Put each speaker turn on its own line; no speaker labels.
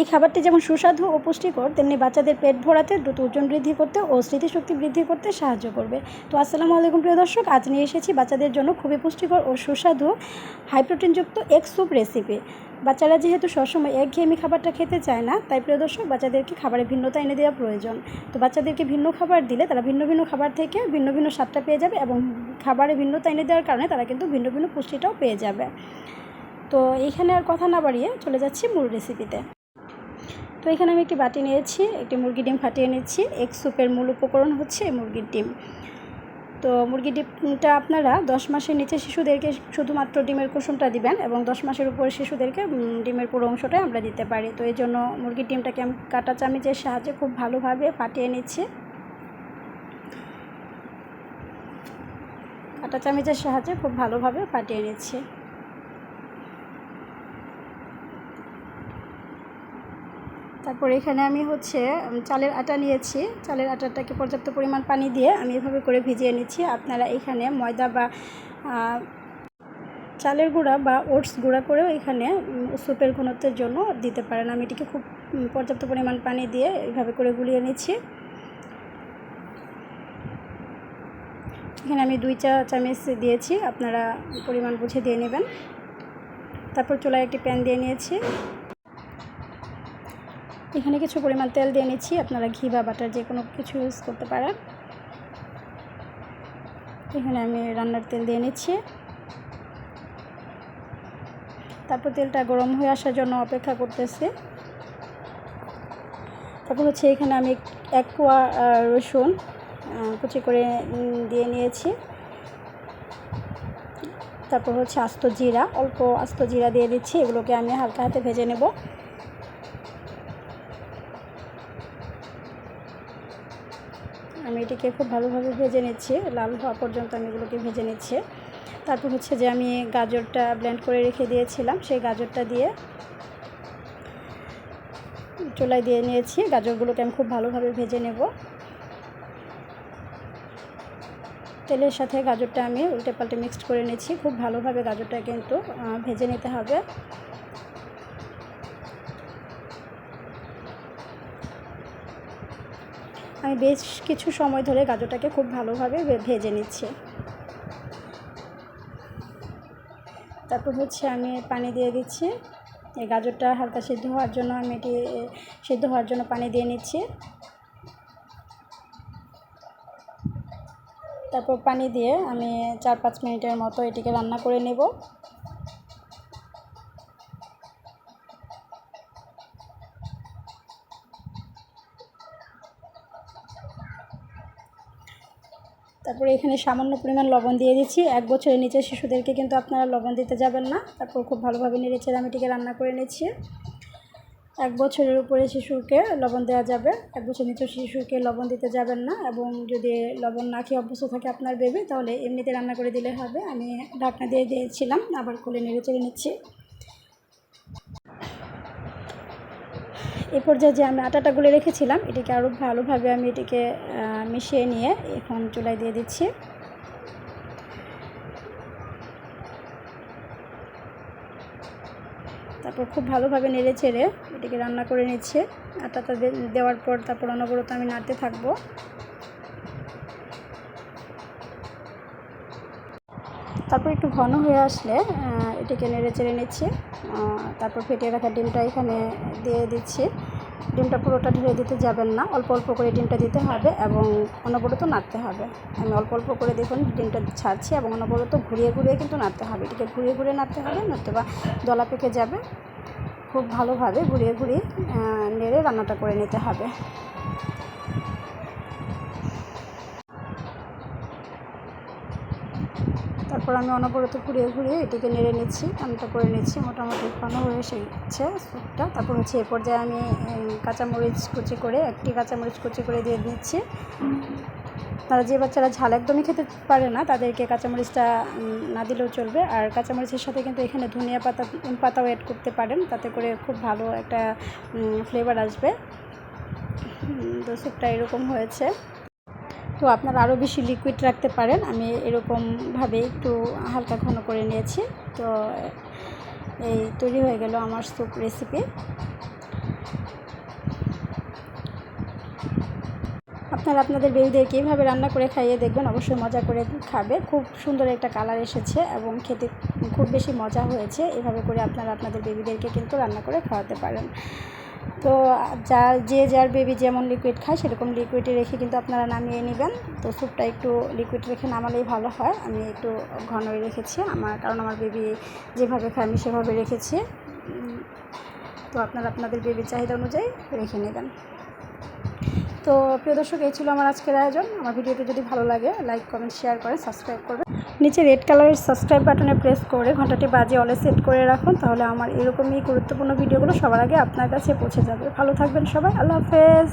এই খাবারটি যেমন সুস্বাদু ও পুষ্টিকর, তেমনি বাচ্চাদের পেট ভরাতে, দ্রুত ওজন বৃদ্ধি করতে ও স্মৃতিশক্তি বৃদ্ধি করতে সাহায্য করবে। তো আসসালামু আলাইকুম, প্রিয় দর্শক, আজ নিয়ে এসেছি বাচ্চাদের জন্য খুবই পুষ্টিকর ও সুস্বাদু হাই প্রোটিনযুক্ত এগ স্যুপ রেসিপি বাচ্চারা যেহেতু সবসময় একঘেয়েমি খাবারটা খেতে চায় না, তাই প্রিয় দর্শক, বাচ্চাদেরকে খাবারে ভিন্নতা এনে দেওয়া প্রয়োজন। তো বাচ্চাদেরকে ভিন্ন খাবার দিলে তারা ভিন্ন ভিন্ন খাবার থেকে ভিন্ন ভিন্ন স্বাদটা পেয়ে যাবে এবং খাবারে ভিন্নতা এনে দেওয়ার কারণে তারা কিন্তু ভিন্ন ভিন্ন পুষ্টিটাও পেয়ে যাবে। তো এইখানে আর কথা না বাড়িয়ে চলে যাচ্ছি মূল রেসিপিতে তো এখানে আমি একটি বাটি নিয়েছি, একটি মুরগি ডিম ফাটিয়ে নিচ্ছি। এক স্যুপের মূল উপকরণ হচ্ছে মুরগির ডিম। তো মুরগি ডিমটা আপনারা দশ মাসের নিচে শিশুদেরকে শুধুমাত্র ডিমের কুসুমটা দিবেন এবং দশ মাসের উপরে শিশুদেরকে ডিমের পুরো অংশটাই আমরা দিতে পারি। তো এই জন্য মুরগির ডিমটাকে আমি কাটা চামিচের সাহায্যে খুব ভালোভাবে ফাটিয়ে নিচ্ছি। কাটা চামিচের সাহায্যে খুব ভালোভাবে ফাটিয়ে নিচ্ছি। তারপর এখানে আমি হচ্ছে চালের আটা নিয়েছি। চালের আটাটাকে পর্যাপ্ত পরিমাণ পানি দিয়ে আমি এভাবে করে ভিজিয়ে নিচ্ছি। আপনারা এখানে ময়দা বা চালের গুঁড়া বা ওটস গুঁড়া করেও এখানে স্যুপের ঘনত্বের জন্য দিতে পারেন। আমি এটিকে খুব পর্যাপ্ত পরিমাণ পানি দিয়ে এইভাবে করে গুলিয়ে নিচ্ছি। এখানে আমি দুই চা চামচ দিয়েছি। আপনারা পরিমাণ বুঝে দিয়ে নেবেন। তারপর চুলায় একটি প্যান দিয়ে নিয়েছি। এখানে কিছু পরিমাণ তেল দিয়ে নিচ্ছি। আপনারা ঘি বা বাটার যে কোনো কিছু ইউজ করতে পারেন। এখানে আমি রান্নার তেল দিয়ে নিচ্ছি। তারপর তেলটা গরম হয়ে আসার জন্য অপেক্ষা করতেছি। তারপর হচ্ছে এখানে আমি এক কোয়া রসুন কুচি করে দিয়ে নিয়েছি। তারপর হচ্ছে আস্ত জিরা, অল্প আস্ত জিরা দিয়ে দিচ্ছি। এগুলোকে আমি হালকা হাতে ভেজে নেব। আমি এটিকে খুব ভালোভাবে ভেজে নিচ্ছি, লাল হওয়া পর্যন্ত আমি এগুলোকে ভেজে নিচ্ছি। তারপর হচ্ছে যে আমি গাজরটা ব্লেন্ড করে রেখে দিয়েছিলাম, সেই গাজরটা দিয়ে চুলায় দিয়ে নিয়েছি। গাজরগুলোকে আমি খুব ভালোভাবে ভেজে নেব। তেলের সাথে গাজরটা আমি উল্টে পাল্টে মিক্সড করে নিচ্ছি, খুব ভালোভাবে গাজরটা কিন্তু ভেজে নিতে হবে। আমি বেশ কিছু সময় ধরে গাজরটাকে খুব ভালোভাবে ভেজে নিচ্ছি। তারপর হচ্ছে আমি পানি দিয়ে দিচ্ছি। এই গাজরটা হালকা সিদ্ধ হওয়ার জন্য আমি এটি সিদ্ধ হওয়ার জন্য পানি দিয়ে নিচ্ছি। তারপর পানি দিয়ে আমি চার পাঁচ মিনিটের মতো এটিকে রান্না করে নেব। তারপরে এখানে সামান্য পরিমাণ লবণ দিয়ে দিচ্ছি। এক বছরের নিচে শিশুদেরকে কিন্তু আপনারা লবণ দিতে যাবেন না। তারপর খুব ভালোভাবে আমি এটিকে রান্না করে নিচ্ছি। এক বছরের উপরে শিশুকে লবণ দেওয়া যাবে। এক বছর নিচে শিশুকে লবণ দিতে যাবেন না এবং যদি লবণ না খেয়ে অভ্যস্ত থাকে আপনার বেবি, তাহলে এমনিতে রান্না করে দিলে হবে। আমি ঢাকনা দিয়ে দিয়েছিলাম, আবার খুলে নেড়ে চেড়ে নিচ্ছি। এ পর্যায়ে যে আমি আটাটা গুলে রেখেছিলাম, এটিকে আরও ভালোভাবে আমি এটিকে মিশিয়ে নিয়ে এখন চুলায় দিয়ে দিচ্ছি। তারপর খুব ভালোভাবে নেড়ে চেড়ে এটিকে রান্না করে নিচ্ছে। আটাটা দেওয়ার পর তারপর অনবরত আমি নাড়তে থাকব। তারপর একটু ঘন হয়ে আসলে এটিকে নেড়ে চেড়ে নিচ্ছি। তারপর ফেটিয়ে রাখা ডিমটা এখানে দিয়ে দিচ্ছি। ডিমটা পুরোটা ঢেলে দিতে যাবেন না, অল্প অল্প করে ডিমটা দিতে হবে এবং অনবরত নাড়তে হবে। আমি অল্প অল্প করে দেখুন ডিমটা ছাড়ছি এবং অনবরত ঘুরিয়ে ঘুরিয়ে কিন্তু নাড়তে হবে। এটিকে ঘুরিয়ে ঘুরিয়ে নাড়তে হবে নয়তো বা দলা পেকে যাবে। খুব ভালোভাবে ঘুরিয়ে ঘুরিয়ে নেড়ে রান্নাটা করে নিতে হবে। তারপর আমি অনবরত ঘুরিয়ে ঘুরিয়ে এটিকে নেড়ে নিচ্ছি রান্নাটা করে নিচ্ছি। মোটামুটি ঘন হয়ে এসেছে স্যুপটা। তারপর হচ্ছে এ পর্যায়ে আমি কাঁচামরিচ কুচি করে, একটি কাঁচামরিচ কুচি করে দিয়ে দিচ্ছি। তারা যে বাচ্চারা ঝাল একদমই খেতে পারে না, তাদেরকে কাঁচামরিচটা না দিলেও চলবে। আর কাঁচামরিচের সাথে কিন্তু এখানে ধনিয়া পাতা পাতাও অ্যাড করতে পারেন। তাতে করে খুব ভালো একটা ফ্লেভার আসবে। তো স্যুপটা এরকম হয়েছে। তো আপনারা আরও বেশি লিকুইড রাখতে পারেন। আমি এরকমভাবে একটু হালকা ঘন করে নিয়েছি। তো, এই তৈরি হয়ে গেল আমার স্যুপ রেসিপি আপনারা আপনাদের বেবিদেরকে এইভাবে রান্না করে খাইয়ে দেখবেন, অবশ্যই মজা করে খাবে। খুব সুন্দর একটা কালার এসেছে এবং খেতে খুব বেশি মজা হয়েছে। এভাবে করে আপনারা আপনাদের বেবিদেরকে কিন্তু রান্না করে খাওয়াতে পারেন। তো যা যে যার বেবি যেমন লিকুইড খায়, সেরকম লিকুইডে রেখে কিন্তু আপনারা নামিয়ে নেবেন। তো স্যুপটা একটু লিকুইড রেখে নামালেই ভালো হয়। আমি একটু ঘনই রেখেছি। আমার, কারণ আমার বেবি যেভাবে খায়, আমি সেভাবে রেখেছি। তো আপনারা, আপনাদের বেবির চাহিদা অনুযায়ী রেখে নেবেন। তো প্রিয় দর্শক, এই ছিল আমার আজকের আয়োজন। আমার ভিডিওটি যদি ভালো লাগে লাইক কমেন্ট শেয়ার করে সাবস্ক্রাইব করবেন নিচে রেড কালারের সাবস্ক্রাইব বাটনে প্রেস করে ঘন্টাটি বাজে অলে সেট করে রাখুন, তাহলে আমার এরকমই গুরুত্বপূর্ণ ভিডিওগুলো সবার আগে আপনার কাছে পৌঁছে যাবে। ভালো থাকবেন সবাই, আল্লাহ হাফেজ।